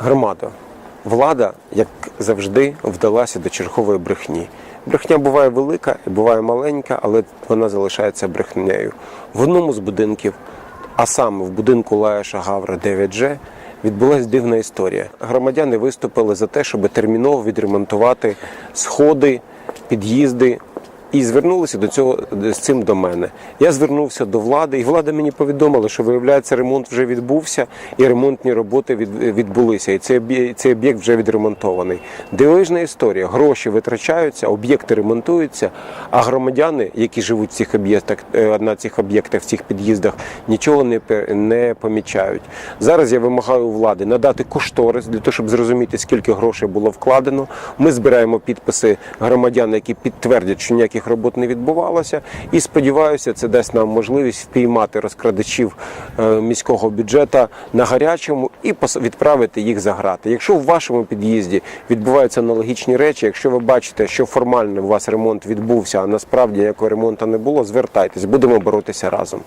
Громада. Влада, як завжди, вдалася до чергової брехні. Брехня буває велика і буває маленька, але вона залишається брехнею. В одному з будинків, а саме в будинку Лаєша Гавра 9G, відбулася дивна історія. Громадяни виступили за те, щоб терміново відремонтувати сходи, під'їзди і звернулися до цього з цим до мене. Я звернувся до влади, і влада мені повідомила, що виявляється, ремонт вже відбувся, і ремонтні роботи від, відбулися. І цей об'єкт вже відремонтований. Дивижна історія. Гроші витрачаються, об'єкти ремонтуються, а громадяни, які живуть в цих об'єктах е, на цих об'єктах, в цих під'їздах, нічого не, не помічають. Зараз я вимагаю влади надати кошторис для того, щоб зрозуміти, скільки грошей було вкладено. Ми збираємо підписи громадян, які підтвердять, що ніяких робот не відбувалося. І сподіваюся, це дасть нам можливість впіймати розкрадачів е, міського бюджету на гарячому і відправити їх за грати. Якщо в вашому під'їзді відбуваються аналогічні речі, якщо ви бачите, що формально у вас ремонт відбувся, а насправді якого ремонту не було, звертайтесь, будемо боротися разом.